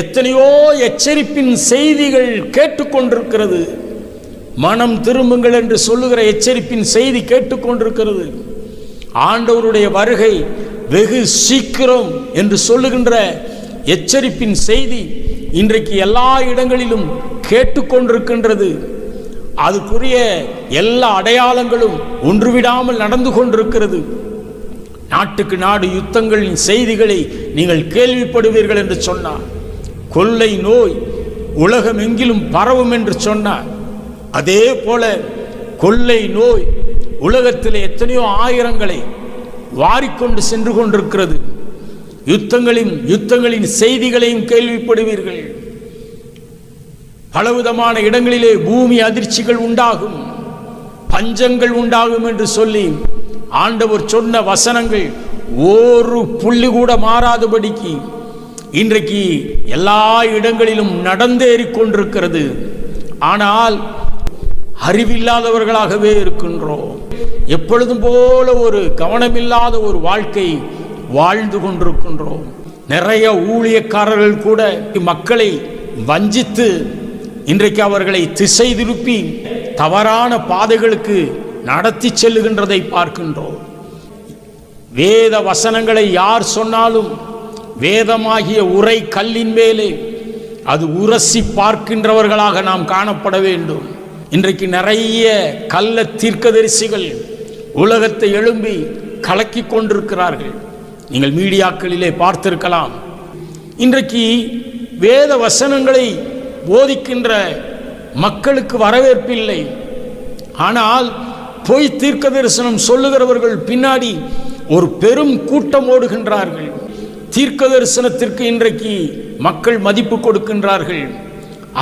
எத்தனையோ எச்சரிப்பின் செய்திகள் கேட்டுக்கொண்டிருக்கிறது. மனம் திரும்புங்கள் என்று சொல்லுகிற எச்சரிப்பின் செய்தி கேட்டுக்கொண்டிருக்கிறது. ஆண்டவருடைய வருகை வெகு சீக்கிரம் என்று சொல்லுகின்ற எச்சரிப்பின் செய்தி இன்றைக்கு எல்லா இடங்களிலும் கேட்டுக்கொண்டிருக்கின்றது. அதுக்குரிய எல்லா அடையாளங்களும் ஒன்றுவிடாமல் நடந்து கொண்டிருக்கிறது. நாட்டுக்கு நாடு யுத்தங்களின் செய்திகளை நீங்கள் கேள்விப்படுவீர்கள் என்று சொன்னார். கொள்ளை நோய் உலகம் எங்கிலும் பரவும் என்று சொன்னார். அதே போல கொள்ளை நோய் உலகத்தில் எத்தனையோ ஆயிரங்களை வாரிக்கொண்டு சென்று கொண்டிருக்கிறது. யுத்தங்களின் யுத்தங்களின் செய்திகளையும் கேள்விப்படுவீர்கள். பலவிதமான இடங்களிலே பூமி அதிர்ச்சிகள் உண்டாகும் பஞ்சங்கள் உண்டாகும் என்று சொல்லி ஆண்டவர் சொன்ன வசனங்கள் ஒரு புள்ளி கூட மாறாதபடிக்கு இன்றைக்கு எல்லா இடங்களிலும் நடந்தேறி கொண்டிருக்கிறது. ஆனால் அறிவில்லாதவர்களாகவே இருக்கின்றோம். எப்பொழுதும் போல ஒரு கவனமில்லாத ஒரு வாழ்க்கை வாழ்ந்து கொண்டிருக்கின்றோம். நிறைய ஊழியக்காரர்கள் கூட மக்களை வஞ்சித்து இன்றைக்கு அவர்களை திசை திருப்பி தவறான பாதைகளுக்கு நடத்தி செல்லுகின்றதை பார்க்கின்றோம். வேத வசனங்களை யார் சொன்னாலும் வேதமாகிய உரை கல்லின் மேலே. அது உரசி பார்க்கின்றவர்களாக நாம் காணப்பட வேண்டும். இன்றைக்கு நிறைய கள்ள தீர்க்கதரிசிகள் உலகத்தை எழும்பி கலக்கி கொண்டிருக்கிறார்கள். நீங்கள் மீடியாக்களிலே பார்த்திருக்கலாம். இன்றைக்கு வேத வசனங்களை போதிக்கின்ற மக்களுக்கு வரவேற்பில்லை ஆனால் பொய் தீர்க்க தரிசனம் சொல்லுகிறவர்கள் பின்னாடி ஒரு பெரும் கூட்டம் ஓடுகின்றார்கள். தீர்க்க தரிசனத்திற்கு இன்றைக்கு மக்கள் மதிப்பு கொடுக்கின்றார்கள்.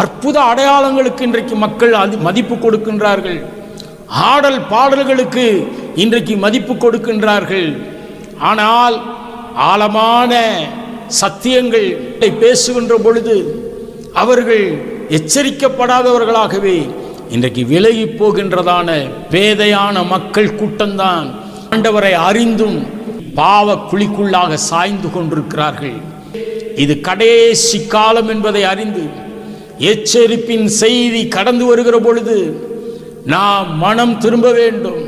அற்புத அடையாளங்களுக்கு இன்றைக்கு மக்கள் மதிப்பு கொடுக்கின்றார்கள். ஆடல் பாடல்களுக்கு இன்றைக்கு மதிப்பு கொடுக்கின்றார்கள். ஆனால் ஆழமான சத்தியங்கள் பேசுகின்ற பொழுது அவர்கள் எச்சரிக்கப்படாதவர்களாகவே இன்றைக்கு விலகி போகின்றதான பேதையான மக்கள் கூட்டம்தான் ஆண்டவரை அறிந்தும் பாவ குழிக்குள்ளாக சாய்ந்து கொண்டிருக்கிறார்கள். இது கடைசி காலம் என்பதை அறிந்து எச்சரிப்பின் செய்தி கடந்து வருகிற பொழுது நாம் மனம் திரும்ப வேண்டும்.